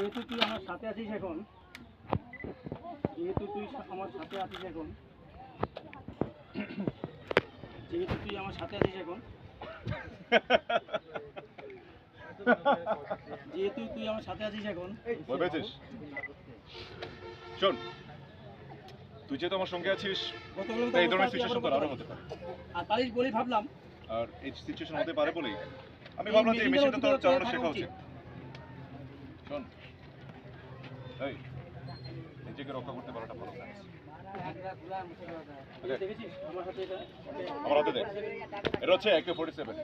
যেহেতু তুই আমার সাথে আছিস এখন যেহেতু তুই আমার সাথে আছিস এখন যেহেতু তুই আমার সাথে আছিস এখন যেহেতু তুই আমার সাথে আছিস এখন শোন তুই যেহেতু আমার সঙ্গে আছিস তাই এই ধরনের সিচুয়েশন তোর আরও হতে পারে। আর পালিশ বলেই ভাবলাম আর এই সিচুয়েশন হতে পারে বলেই। আমি ভাবলাম যে এই মেশিনটা তোর চালানো শেখা উচিত। শোন এই, নিজেকে রক্ষা করতে পারাটা ভালো কাজ আমার হাতে দে। এটা হচ্ছে একে ফোর্টি সেভেন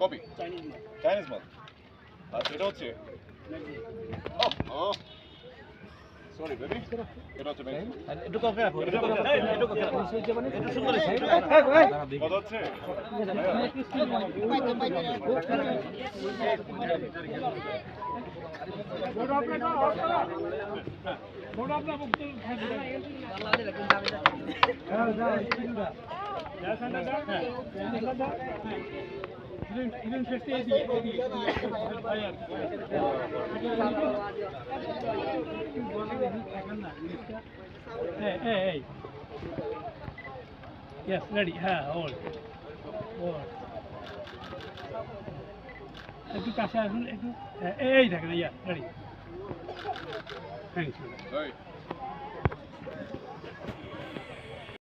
কপি চাইনিজ মাল আর এটা সরি বেবি এটা হচ্ছে ম্যাগি একটু কফি রাখো একটু কফি একটু কফি রাখো একটু সুন্দর কত হচ্ছে Hey, hey, hey. Yes, ready. হ্যাঁ, hold. Hold. একটু কাছে আসুন একটু এই দেখেন ইয়া রেডি থ্যাংক ইউ